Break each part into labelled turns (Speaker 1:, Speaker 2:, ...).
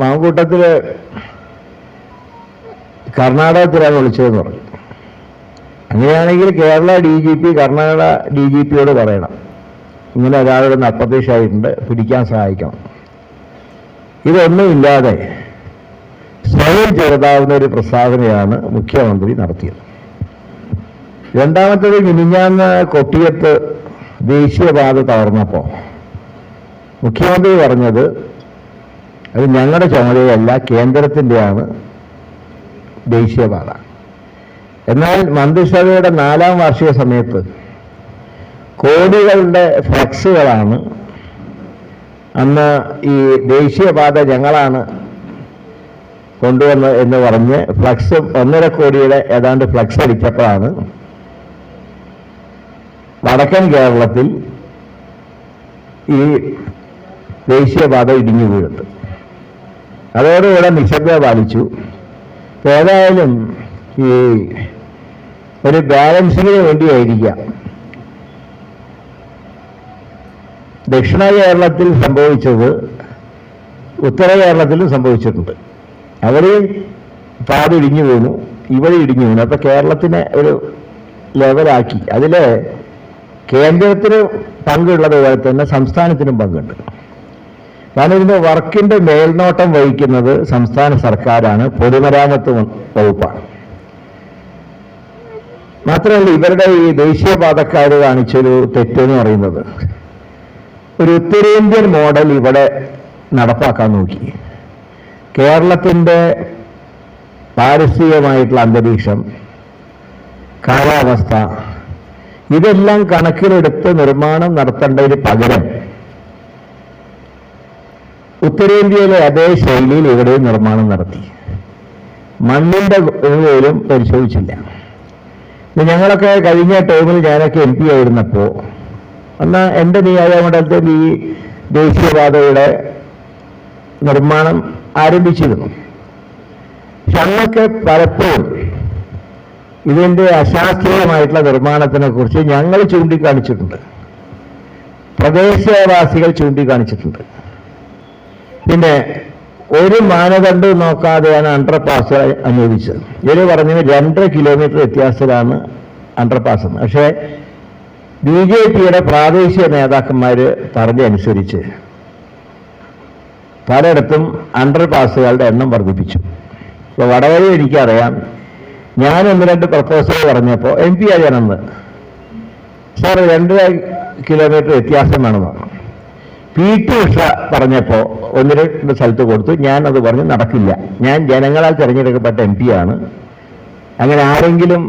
Speaker 1: മാങ്കൂട്ടത്തിൽ കർണാടകത്തിലാണ് വിളിച്ചതെന്ന് പറഞ്ഞു. അങ്ങനെയാണെങ്കിൽ Kerala D G P Karnataka D G പിയോട് പറയണം. ഇങ്ങനെ ഒരാളുടെ അപ്രത്യക്ഷമായിട്ടുണ്ട് പിടിക്കാൻ സഹായിക്കണം. ഇതൊന്നുമില്ലാതെ സ്വയം ചെറുതാവുന്ന ഒരു പ്രസ്താവനയാണ് മുഖ്യമന്ത്രി നടത്തിയത്. രണ്ടാമത്തത് മിനിഞ്ഞാന്ന് കൊട്ടിയത്ത് ദേശീയപാത തകർന്നപ്പോൾ മുഖ്യമന്ത്രി പറഞ്ഞത് അത് ഞങ്ങളുടെ ചുമതലയല്ല കേന്ദ്രത്തിന്റെയാണ് ദേശീയപാത. എന്നാൽ മന്ത്രിസഭയുടെ നാലാം വാർഷിക സമയത്ത് കോടികളുടെ ഫ്ലക്സുകളാണ് അന്ന് ഈ ദേശീയപാത ഞങ്ങളാണ് കൊണ്ടുവന്ന് എന്ന് പറഞ്ഞ് ഫ്ലക്സ് ഒന്നര കോടിയുടെ ഏതാണ്ട് ഫ്ലക്സ് അടിച്ചപ്പോഴാണ് വടക്കൻ കേരളത്തിൽ ഈ ദേശീയപാത ഇടിഞ്ഞു വീഴുന്നത് അതോടുകൂടെ നിശബ്ദത പാലിച്ചു. ഏതായാലും ഈ ഒരു ബാലൻസിങ്ങിന് വേണ്ടിയായിരിക്കാം. ദക്ഷിണ കേരളത്തിൽ സംഭവിച്ചത് ഉത്തര കേരളത്തിലും സംഭവിച്ചിട്ടുണ്ട്. അവർ പാതി ഇടിഞ്ഞു വീണു ഇവിടെ ഇടിഞ്ഞു വീണു അപ്പൊ കേരളത്തിനെ ഒരു ലെവലാക്കി അതിൽ കേന്ദ്രത്തിന് പങ്കുള്ളത് പോലെ തന്നെ സംസ്ഥാനത്തിനും പങ്കുണ്ട്. ഇതിന്റെ വർക്കിന്റെ മേൽനോട്ടം വഹിക്കുന്നത് സംസ്ഥാന സർക്കാരാണ്. പൊതുമരാമത്ത് വകുപ്പാണ്. മാത്രമല്ല ഇവരുടെ ഈ ദേശീയപാതക്കാർ കാണിച്ചൊരു തെറ്റെന്ന് പറയുന്നത്. ഒരു ഉത്തരേന്ത്യൻ മോഡൽ ഇവിടെ നടപ്പാക്കാൻ നോക്കി. കേരളത്തിന്റെ പാരിസ്ഥിതികമായിട്ടുള്ള അന്തരീക്ഷം കാലാവസ്ഥ ഇതെല്ലാം കണക്കിലെടുത്ത് നിർമ്മാണം നടത്തേണ്ടതിന് പകരം ഉത്തരേന്ത്യയിലെ അതേ ശൈലിയിൽ ഇവിടെയും നിർമ്മാണം നടത്തി. മണ്ണിന്റെ പോലും പരിശോധിച്ചില്ല. ഞങ്ങളൊക്കെ കഴിഞ്ഞ ടൈമിൽ ഞാനൊക്കെ എം പി ആയിരുന്നപ്പോൾ അന്ന് എന്റെ നിയോജകമണ്ഡലത്തിൽ ഈ ദേശീയപാതയുടെ നിർമ്മാണം ആരംഭിച്ചിരുന്നു. പക്ഷെ അന്നൊക്കെ പലപ്പോഴും ഇതിന്റെ അശാസ്ത്രീയമായിട്ടുള്ള നിർമ്മാണത്തിനെ കുറിച്ച് ഞങ്ങൾ ചൂണ്ടിക്കാണിച്ചിട്ടുണ്ട്. പ്രദേശവാസികൾ ചൂണ്ടിക്കാണിച്ചിട്ടുണ്ട്. പിന്നെ ഒരു മാനദണ്ഡം നോക്കാതെയാണ് അണ്ടർ പാസ് അനുവദിച്ചത്. ഇവർ പറഞ്ഞത് രണ്ടര കിലോമീറ്റർ വ്യത്യാസത്തിലാണ് അണ്ടർ പാസ് പക്ഷേ ബി ജെ പിയുടെ പ്രാദേശിക നേതാക്കന്മാർ പറഞ്ഞനുസരിച്ച് പലയിടത്തും അണ്ടർ പാസുകളുടെ എണ്ണം വർദ്ധിപ്പിച്ചു. ഇപ്പോൾ വടകര എനിക്കറിയാം ഞാൻ ഒന്ന് രണ്ട് പ്രപ്പോസൽ പറഞ്ഞപ്പോൾ എം പി ആയി ഞാനന്ന് സാർ രണ്ടര കിലോമീറ്റർ വ്യത്യാസം വേണമെന്ന് പി ടി ഉഷ പറഞ്ഞപ്പോൾ ഒന്ന് രണ്ട് സ്ഥലത്ത് കൊടുത്തു. ഞാൻ അത് പറഞ്ഞു നടക്കില്ല. ഞാൻ ജനങ്ങളാൽ തിരഞ്ഞെടുക്കപ്പെട്ട എം പി ആണ്. അങ്ങനെ ആരെങ്കിലും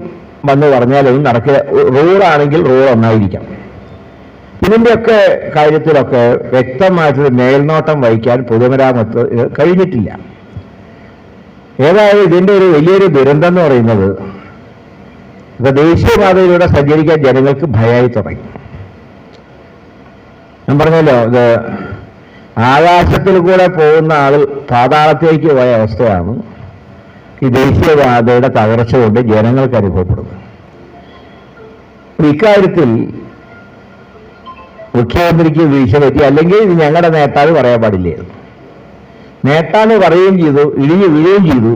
Speaker 1: വന്ന് പറഞ്ഞാലൊന്നും നടക്കില്ല. റൂളാണെങ്കിൽ റൂൾ ഒന്നായിരിക്കാം. ഇതിന്റെയൊക്കെ കാര്യത്തിലൊക്കെ വ്യക്തമായിട്ടൊരു മേൽനോട്ടം വഹിക്കാൻ പൊതുമരാമത്ത് കഴിഞ്ഞിട്ടില്ല. ഏതായാലും ഇതിന്റെ ഒരു വലിയൊരു ദുരന്തം എന്ന് പറയുന്നത് ഇപ്പൊ ദേശീയപാതയിലൂടെ സഞ്ചരിക്കാൻ ജനങ്ങൾക്ക് ഭയമായി തുടങ്ങി. ഞാൻ പറഞ്ഞല്ലോ ഇത് ആകാശത്തിൽ കൂടെ പോകുന്ന ആൾ പാതാളത്തേക്ക് പോയ അവസ്ഥയാണ് ഈ ദേശീയപാതയുടെ തകർച്ച കൊണ്ട് ജനങ്ങൾക്ക് അനുഭവപ്പെടുന്നത്. ഇക്കാര്യത്തിൽ മുഖ്യമന്ത്രിക്ക് വീഴ്ച പറ്റി അല്ലെങ്കിൽ ഇത് ഞങ്ങളുടെ നേതാവ് പറയാൻ പാടില്ലായിരുന്നു നേട്ടാന്ന് പറയുകയും ചെയ്തു ഇടിഞ്ഞു വീഴുകയും ചെയ്തു.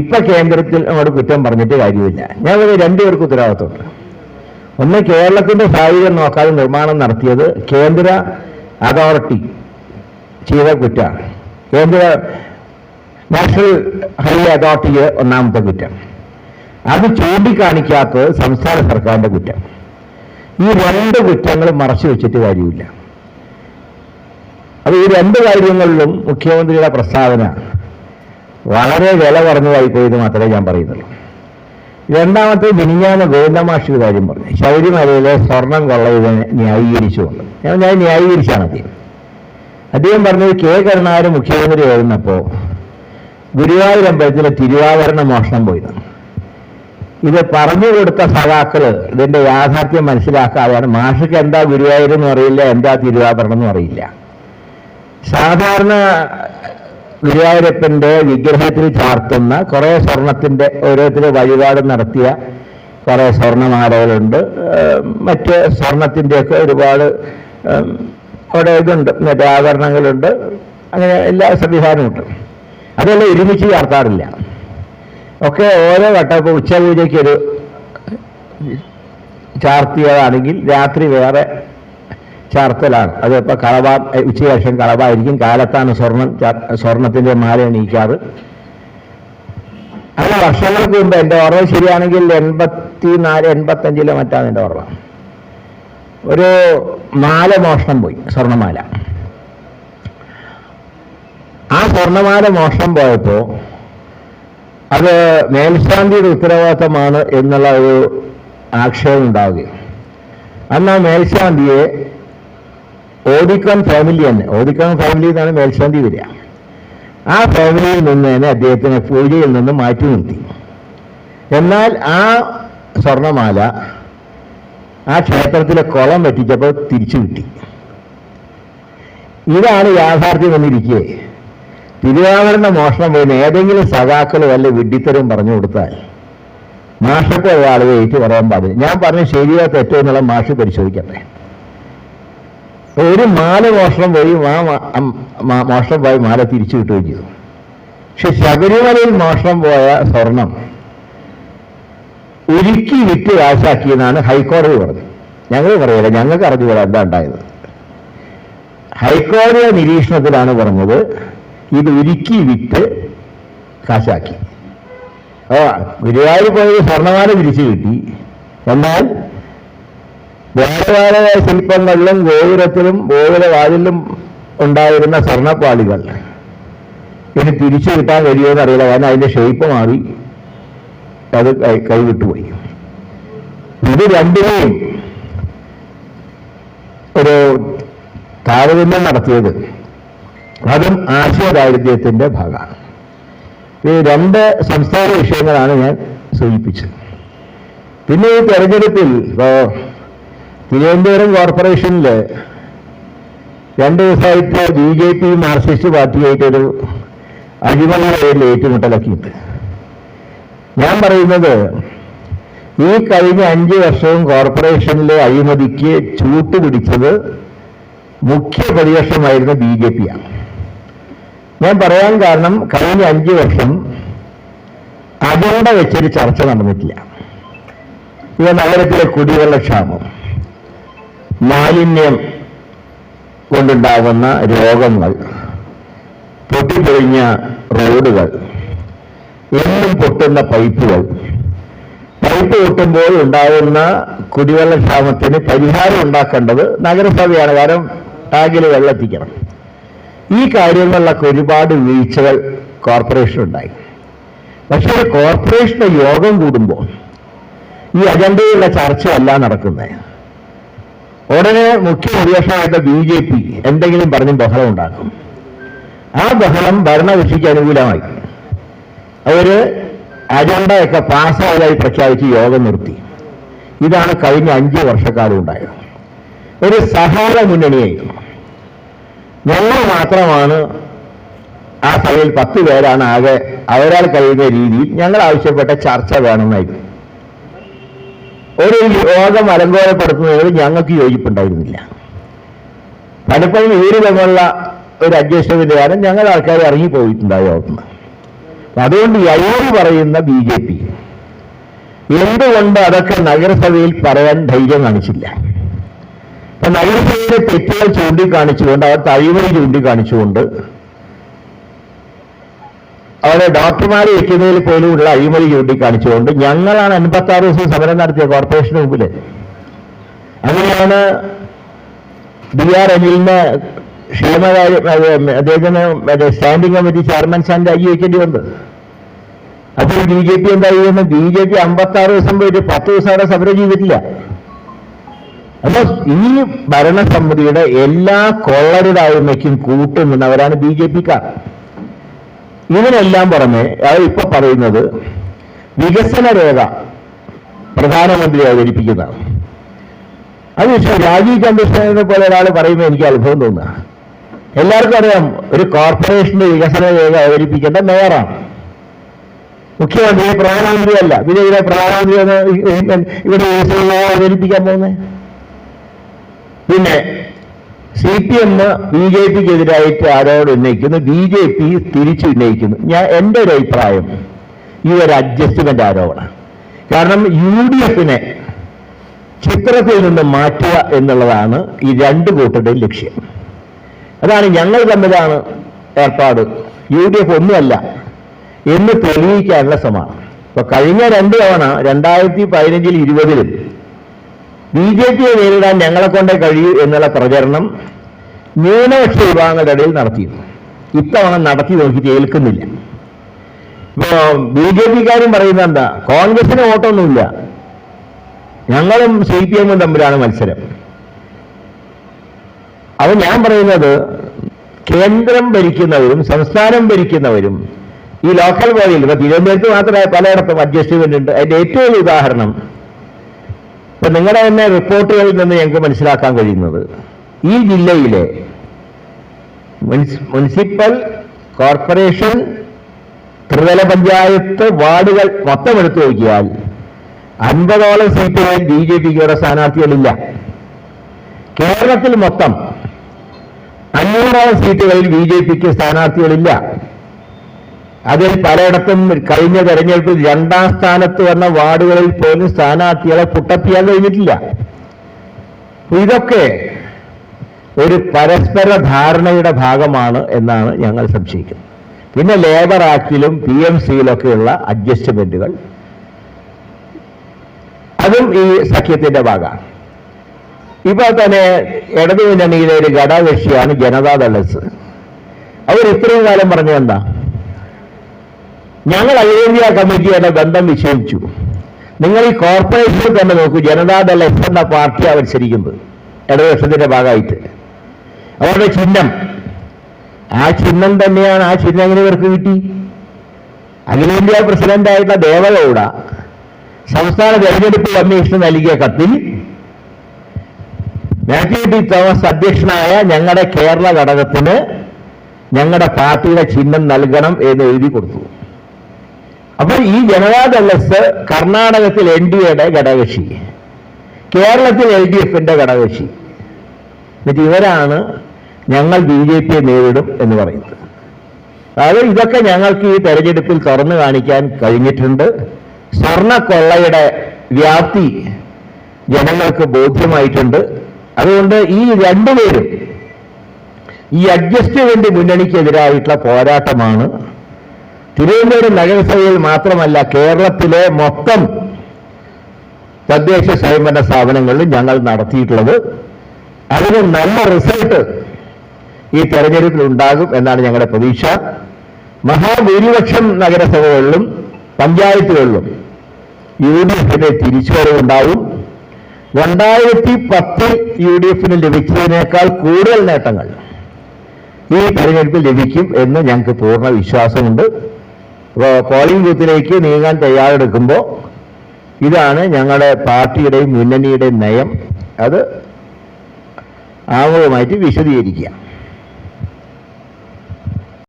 Speaker 1: ഇപ്പൊ കേന്ദ്രത്തിൽ അങ്ങോട്ട് കുറ്റം പറഞ്ഞിട്ട് കാര്യമില്ല. ഞാൻ പറയുന്നത് രണ്ടുപേർക്ക് ഉത്തരവാദിത്തമുണ്ട് ഒന്ന് കേരളത്തിന്റെ സാഹചര്യം നോക്കാതെ നിർമ്മാണം നടത്തിയത് കേന്ദ്ര അതോറിറ്റി ചെയ്ത കുറ്റമാണ്. കേന്ദ്ര നാഷണൽ ഹൈവേ അതോറിറ്റിയെ ഒന്നാമത്തെ കുറ്റം. അത് ചൂണ്ടിക്കാണിക്കാത്തത് സംസ്ഥാന സർക്കാരിന്റെ കുറ്റം. ഈ രണ്ട് കുറ്റങ്ങൾ മറച്ചു വെച്ചിട്ട് കാര്യമില്ല. അപ്പൊ ഈ രണ്ട് കാര്യങ്ങളിലും മുഖ്യമന്ത്രിയുടെ പ്രസ്താവന വളരെ വില കുറഞ്ഞതായി പോയത് മാത്രമേ ഞാൻ പറയുന്നുള്ളൂ. രണ്ടാമത്തെ മിനിഞ്ഞാന്ന് ഗോവിന്ദമാഷി കാര്യം പറഞ്ഞു. ശബരിമലയിലെ സ്വർണം കൊള്ള ഇതിനെ ന്യായീകരിച്ചുകൊണ്ട്. ഞാൻ ഞാൻ ന്യായീകരിച്ചാണ് അദ്ദേഹം. അദ്ദേഹം പറഞ്ഞത് കെ കരുണാകരൻ മുഖ്യമന്ത്രി ആയിരുന്നപ്പോൾ ഗുരുവായൂർ അമ്പലത്തിലെ തിരുവാഭരണ മോഷണം പോയി ഇത് പറഞ്ഞു കൊടുത്ത സഖാക്കൾ ഇതിന്റെ യാഥാർത്ഥ്യം മനസ്സിലാക്കാതെയാണ് മാഷക്ക് എന്താ ഗുരുവായൂർ അറിയില്ല എന്താ തിരുവാഭരണം എന്നും അറിയില്ല. സാധാരണ ഗുരുവായൂരപ്പന്റെ വിഗ്രഹത്തിൽ ചാർത്തുന്ന കുറെ സ്വർണത്തിന്റെ ഓരോരുത്തർ വഴിപാട് നടത്തിയ കുറെ സ്വർണമാലകളുണ്ട് മറ്റ് സ്വർണത്തിന്റെയൊക്കെ ഒരുപാട് അവിടെ ഇതുണ്ട്. മറ്റേ ആഭരണങ്ങളുണ്ട്. അങ്ങനെ എല്ലാ സംവിധാനമുണ്ട്. അതെല്ലാം ഒരുമിച്ച് ചാർത്താറില്ല. ഒക്കെ ഓരോ വട്ടം ഇപ്പോൾ ഉച്ചപൂജയ്ക്കൊരു ചാർത്തിയതാണെങ്കിൽ രാത്രി വേറെ ചാർത്തലാണ്. അതിപ്പോ കളവ ഉച്ചശേഷം കളവായിരിക്കും. കാലത്താണ് സ്വർണം സ്വർണത്തിന്റെ മാല എണീക്കാറ്. അങ്ങനെ വർഷങ്ങൾക്ക് മുമ്പ് എന്റെ ഓർമ്മ ശരിയാണെങ്കിൽ എൺപത്തി നാല് എൺപത്തഞ്ചിലോ മറ്റാണ് എന്റെ ഓർമ്മ. ഒരു മാല മോഷണം പോയി സ്വർണമാല. ആ സ്വർണമാല മോഷണം പോയപ്പോൾ അത് മേൽശാന്തിയുടെ ഉത്തരവാദിത്തമാണ് എന്നുള്ള ഒരു ആക്ഷേപം ഉണ്ടാവുകയും. അന്ന് ആ മേൽശാന്തിയെ ഓദിക്കോൺ ഫാമിലി തന്നെ. ഓടിക്കോൺ ഫാമിലി എന്നാണ് മേൽശാന്തി വരിക. ആ ഫാമിലിയിൽ നിന്ന് തന്നെ അദ്ദേഹത്തിനെ പൂജയിൽ നിന്ന് മാറ്റി നിർത്തി. എന്നാൽ ആ സ്വർണമാല ആ ക്ഷേത്രത്തിലെ കുളം വെട്ടിച്ചപ്പോൾ തിരിച്ചു കിട്ടി. ഇതാണ് യാഥാർത്ഥ്യം എന്നിരിക്കെ തിരുവാഭരണ മോഷണം പോയിന് ഏതെങ്കിലും സഖാക്കൾ വല്ല വിഡ്ഢിത്തരം പറഞ്ഞു കൊടുത്താൽ മാഷൊക്കെ ആളുകൾ ഏറ്റു പറയാൻ പാടില്ല. ഞാൻ പറഞ്ഞ ശരിയോ തെറ്റോ എന്നുള്ള മാഷ് പരിശോധിക്കട്ടെ. ഒരു മാല മോഷണം പോയി ആ മോഷണം പോയി മാല തിരിച്ചു കിട്ടുകയും ചെയ്തു. പക്ഷെ ശബരിമലയിൽ മോഷണം പോയ സ്വർണം ഉരുക്കി വിറ്റ് കാശാക്കിയെന്നാണ് ഹൈക്കോടതി പറഞ്ഞത്. ഞങ്ങൾ പറയില്ല ഞങ്ങൾക്ക് അറിഞ്ഞുകൂടാ എന്താ ഉണ്ടായത്. ഹൈക്കോടതി നിരീക്ഷണത്തിലാണ് പറഞ്ഞത് ഇത് ഉരുക്കി വിറ്റ് കാശാക്കി. ഓ ഗുരുവായൂർ പോയത് സ്വർണമാല തിരിച്ചു കിട്ടി. എന്നാൽ ദേവാലയ ശില്പങ്ങളിലും ഗോപുരത്തിലും ഗോപുര വാതിലും ഉണ്ടായിരുന്ന സ്വർണപ്പാളികൾ. ഇനി തിരിച്ചു കിട്ടാൻ കഴിയുമെന്ന് അറിയില്ല. കാരണം അതിന്റെ ഷേപ്പ് മാറി. അത് കൈവിട്ടുപോയി ഇത് രണ്ടിനെയും ഒരു താരതമ്യം നടത്തിയത് അതും ആശയദാരിദ്ര്യത്തിന്റെ ഭാഗമാണ്. ഈ രണ്ട് സംസ്ഥാന വിഷയങ്ങളാണ് ഞാൻ സൂചിപ്പിച്ചത്. പിന്നെ ഈ തെരഞ്ഞെടുപ്പിൽ ഇപ്പോ തിരുവനന്തപുരം കോർപ്പറേഷനിൽ രണ്ട് ദിവസമായിട്ട് ബി ജെ പി മാർക്സിസ്റ്റ് പാർട്ടിയായിട്ടൊരു അഴിമതി പേരിൽ ഏറ്റുമുട്ടലൊക്കെയുണ്ട്. ഞാൻ പറയുന്നത് ഈ കഴിഞ്ഞ അഞ്ച് വർഷവും കോർപ്പറേഷനിലെ അഴിമതിക്ക് ചൂട്ടുപിടിച്ചത് മുഖ്യ പ്രതിപക്ഷമായിരുന്ന ബി ജെ പിയാണ്. ഞാൻ പറയാൻ കാരണം കഴിഞ്ഞ അഞ്ച് വർഷം അജണ്ട വെച്ചൊരു ചർച്ച നടന്നിട്ടില്ല. ഇവ നഗരത്തിലെ കുടിവെള്ളക്ഷാമം മാലിന്യം കൊണ്ടുണ്ടാകുന്ന രോഗങ്ങൾ പൊട്ടിപ്പൊളിഞ്ഞ റോഡുകൾ എന്നും പൊട്ടുന്ന പൈപ്പുകൾ. പൈപ്പ് പൊട്ടുമ്പോൾ ഉണ്ടാകുന്ന കുടിവെള്ള ക്ഷാമത്തിന് പരിഹാരം ഉണ്ടാക്കേണ്ടത് നഗരസഭയാണ്. കാരണം ടാങ്കിൽ വെള്ളെത്തിക്കണം. ഈ കാര്യങ്ങളിലൊക്കെ ഒരുപാട് വീഴ്ചകൾ കോർപ്പറേഷൻ ഉണ്ടായി. പക്ഷേ കോർപ്പറേഷന്റെ യോഗം കൂടുമ്പോൾ ഈ അജണ്ടയിലുള്ള ചർച്ചയല്ല നടക്കുന്നത്. ഉടനെ മുഖ്യ പ്രതിപക്ഷമായിട്ട് ബി ജെ പി എന്തെങ്കിലും പറഞ്ഞ് ബഹളം ഉണ്ടാക്കും. ആ ബഹളം ഭരണകക്ഷിക്ക് അനുകൂലമായി. അവർ അജണ്ടയൊക്കെ പാസ്സായതായി പ്രഖ്യാപിച്ച് യോഗം നിർത്തി. ഇതാണ് കഴിഞ്ഞ അഞ്ച് വർഷക്കാലം ഉണ്ടായത്. ഒരു സഹായ മുന്നണിയായിരുന്നു. ഞങ്ങൾ മാത്രമാണ് ആ സഭയിൽ പത്ത് പേരാണ് ആകെ അവരാൽ കഴിയുന്ന രീതിയിൽ ഞങ്ങൾ ആവശ്യപ്പെട്ട ചർച്ച വേണമെന്നായിരുന്നു. ഒരു യോഗം അലങ്കോലപ്പെടുത്തുന്നതിൽ ഞങ്ങൾക്ക് യോജിപ്പുണ്ടായിരുന്നില്ല. പലപ്പോഴും ഇവർ തമ്മിലുള്ള ഒരു അഡ്ജസ്റ്റ്മെന്റ് കാരണം ഞങ്ങൾ ആൾക്കാർ ഇറങ്ങിപ്പോയിട്ടുണ്ടായി യോഗത്തിന് അതുകൊണ്ട് അയോട് പറയുന്ന ബി ജെ പി എന്തുകൊണ്ട് അതൊക്കെ നഗരസഭയിൽ പറയാൻ ധൈര്യം കാണിച്ചില്ല? അപ്പൊ നഗരസഭയിലെ തെറ്റുകൾ ചൂണ്ടിക്കാണിച്ചുകൊണ്ട് അവർ തഴിവഴി ചൂണ്ടിക്കാണിച്ചുകൊണ്ട് അവിടെ ഡോക്ടർമാരെ വെക്കുന്നതിൽ ഉള്ള അഴിമതി ചൂണ്ടിക്കാണിച്ചുകൊണ്ട് ഞങ്ങളാണ് അൻപത്തി ആറ് ദിവസം സമരം നടത്തിയ കോർപ്പറേഷന് മുമ്പിൽ അങ്ങനെയാണ് ബി ആർ അനിലിന് ക്ഷേമകാര്യം അദ്ദേഹത്തിന് മറ്റേ സ്റ്റാൻഡിംഗ് കമ്മിറ്റി ചെയർമാൻ സ്ഥാനം രാജി വയ്ക്കേണ്ടി വന്നത്. അപ്പോൾ ബി ജെ പി എന്താ ചെയ്യുന്നത് ബി ജെ പി അമ്പത്തി ആറ് ദിവസം പോയിട്ട് പത്ത് ദിവസം അവിടെ സമരം ചെയ്തിട്ടില്ല. അപ്പൊ ഈ ഭരണസമിതിയുടെ എല്ലാ കൊള്ളരുതായ്മയ്ക്കും കൂട്ടുനിന്നവരാണ് ബി ജെ പിക്കാർ ഇതിനെല്ലാം പുറമെ അവർ ഇപ്പൊ പറയുന്നത് വികസന രേഖ പ്രധാനമന്ത്രി അവതരിപ്പിക്കുന്നതാണ് അത് പക്ഷേ രാജീവ് ചന്ദ്രശേഖരനെ പോലെ ഒരാൾ പറയുമ്പോൾ എനിക്ക് അത്ഭുതം തോന്നുക. എല്ലാവർക്കും അറിയാം ഒരു കോർപ്പറേഷന്റെ വികസന രേഖ അവതരിപ്പിക്കേണ്ട മേയറാണ്. മുഖ്യമന്ത്രി പ്രധാനമന്ത്രി അല്ല പിന്നെ ഇവിടെ പ്രധാനമന്ത്രി ഇവിടെ വികസന രേഖ അവതരിപ്പിക്കാൻ പോകുന്നത്. പിന്നെ C P M B J പിക്ക് എതിരായിട്ട് ആരോട് ഉന്നയിക്കുന്നു? ബി ജെ പി തിരിച്ചു ഉന്നയിക്കുന്നു. ഞാൻ എന്റെ ഒരു അഭിപ്രായം ഈ ഒരു അഡ്ജസ്റ്റ്മെന്റ് ആരോപണം കാരണം യു ഡി എഫിനെ ചിത്രത്തിൽ നിന്ന് മാറ്റുക എന്നുള്ളതാണ് ഈ രണ്ട് കൂട്ടരുടെയും ലക്ഷ്യം. അതാണ് ഞങ്ങൾ തമ്മിലാണ് ഏർപ്പാട്. യു ഡി എഫ് ഒന്നുമല്ല എന്ന് തെളിയിക്കാനുള്ള ശ്രമമാണ് ഇപ്പൊ കഴിഞ്ഞ രണ്ട് തവണ രണ്ടായിരത്തി പതിനഞ്ചിൽ ഇരുപതിലും ബി ജെ പിയെ നേരിടാൻ ഞങ്ങളെ കൊണ്ടേ കഴിയൂ എന്നുള്ള പ്രചരണം ന്യൂനപക്ഷ വിഭാഗങ്ങളുടെ ഇടയിൽ നടത്തിയിരുന്നു. ഇത്തവണ നടത്തി നോക്കിയിട്ട് ഏൽക്കുന്നില്ല. ഇപ്പോ ബി ജെ പിക്കാരും പറയുന്നത് എന്താ? കോൺഗ്രസിന് വോട്ടൊന്നുമില്ല. ഞങ്ങളും സി പി എമ്മും തമ്മിലാണ് മത്സരം. അത് ഞാൻ പറയുന്നത് കേന്ദ്രം ഭരിക്കുന്നവരും സംസ്ഥാനം ഭരിക്കുന്നവരും ഈ ലോക്കൽ ബോഡിയിൽ ഇപ്പൊ തിരുവനന്തപുരത്ത് മാത്രമേ പലയിടത്തും അഡ്ജസ്റ്റ്മെന്റ് ഉണ്ട്. അതിന്റെ ഏറ്റവും ഉദാഹരണം ഇപ്പൊ നിങ്ങളുടെ തന്നെ റിപ്പോർട്ടുകളിൽ നിന്ന് ഞങ്ങൾക്ക് മനസ്സിലാക്കാൻ കഴിയുന്നത്. ഈ ജില്ലയിലെ മുനിസിപ്പൽ കോർപ്പറേഷൻ ത്രിതല പഞ്ചായത്ത് വാർഡുകൾ മൊത്തം എടുത്തു നോക്കിയാൽ അൻപതോളം സീറ്റുകളിൽ ബി ജെ പിക്ക് ഇവിടെ സ്ഥാനാർത്ഥികളില്ല. കേരളത്തിൽ മൊത്തം അഞ്ഞൂറോളം സീറ്റുകളിൽ ബി ജെ പിക്ക് സ്ഥാനാർത്ഥികളില്ല. അതിൽ പലയിടത്തും കഴിഞ്ഞ തെരഞ്ഞെടുപ്പിൽ രണ്ടാം സ്ഥാനത്ത് വന്ന വാർഡുകളിൽ പോലും സ്ഥാനാർത്ഥികളെ പുട്ടപ്പിയാൻ കഴിഞ്ഞിട്ടില്ല. ഇതൊക്കെ ഒരു പരസ്പര ധാരണയുടെ ഭാഗമാണ് എന്നാണ് ഞങ്ങൾ സംശയിക്കുന്നത്. പിന്നെ ലേബർ ആക്ടിലും പി എം സിയിലൊക്കെയുള്ള അഡ്ജസ്റ്റ്മെന്റുകൾ. അതും ഈ സഖ്യത്തിന്റെ ഭാഗമാണ്. ഇപ്പോൾ തന്നെ ഇടതു മുന്നണിയിലെ ഒരു ഘടകകക്ഷിയാണ് ജനതാദൾ അവർ ഇത്രയും കാലം പറഞ്ഞത് എന്താ? ഞങ്ങൾ അയോധ്യ കമ്മിറ്റിയുടെ ബന്ധം നിഷേധിച്ചു. നിങ്ങൾ ഈ കോർപ്പറേഷനിൽ തന്നെ നോക്കൂ ജനതാദൾ എസ് എന്ന പാർട്ടി മത്സരിക്കുന്നത് ഇടതുപക്ഷത്തിന്റെ ഭാഗമായിട്ട്. അവരുടെ ചിഹ്നം. ആ ചിഹ്നം തന്നെയാണ് ആ ചിഹ്നം എങ്ങനെ ഇവർക്ക് കിട്ടി? അഖിലേന്ത്യാ പ്രസിഡന്റായിട്ടുള്ള ദേവഗൌഡ സംസ്ഥാന തെരഞ്ഞെടുപ്പ് കമ്മീഷന് നൽകിയ കത്തിൽ മാത്യു ടി തോമസ് അധ്യക്ഷനായ ഞങ്ങളുടെ കേരള ഘടകത്തിന് ഞങ്ങളുടെ പാർട്ടിയുടെ ചിഹ്നം നൽകണം എന്ന് എഴുതി കൊടുത്തു. അപ്പോൾ ഈ ജനതാദൾ എസ് കർണാടകത്തിൽ എൻ ഡി എയുടെ ഘടകകക്ഷി കേരളത്തിൽ എൽ ഡി എഫിന്റെ ഘടകകക്ഷി. എന്നിട്ട് ഇവരാണ് ഞങ്ങൾ ബി ജെ പിയെ നേരിടും എന്ന് പറയുന്നത്. അതായത് ഇതൊക്കെ ഞങ്ങൾക്ക് ഈ തെരഞ്ഞെടുപ്പിൽ തുറന്നു കാണിക്കാൻ കഴിഞ്ഞിട്ടുണ്ട്. സ്വർണക്കൊള്ളയുടെ വ്യാപ്തി ജനങ്ങൾക്ക് ബോധ്യമായിട്ടുണ്ട്. അതുകൊണ്ട് ഈ രണ്ടുപേരും ഈ അഡ്ജസ്റ്റ്മെന്റ് മുന്നണിക്കെതിരായിട്ടുള്ള പോരാട്ടമാണ്. തിരുവനന്തപുരം നഗരസഭയിൽ മാത്രമല്ല കേരളത്തിലെ മൊത്തം തദ്ദേശ സ്വയംഭരണ സ്ഥാപനങ്ങളിൽ ഞങ്ങൾ നടത്തിയിട്ടുള്ളത്. അതിന് നല്ല റിസൾട്ട് ഈ തെരഞ്ഞെടുപ്പിൽ ഉണ്ടാകും എന്നാണ് ഞങ്ങളുടെ പ്രതീക്ഷ. മഹാഭൂരിപക്ഷം നഗരസഭകളിലും പഞ്ചായത്തുകളിലും യു ഡി എഫിന്റെ തിരിച്ചുവരവുണ്ടാവും രണ്ടായിരത്തി പത്തിൽ യു ഡി എഫിന് ലഭിച്ചതിനേക്കാൾ കൂടുതൽ നേട്ടങ്ങൾ ഈ തെരഞ്ഞെടുപ്പിൽ ലഭിക്കും എന്ന് ഞങ്ങൾക്ക് പൂർണ വിശ്വാസമുണ്ട്. അപ്പോൾ പോളിംഗ് ബൂത്തിലേക്ക് നീങ്ങാൻ തയ്യാറെടുക്കുമ്പോൾ ഇതാണ് ഞങ്ങളുടെ പാർട്ടിയുടെയും മുന്നണിയുടെയും നയം. അത് ആമുഖമായിട്ട് വിശദീകരിക്കുക.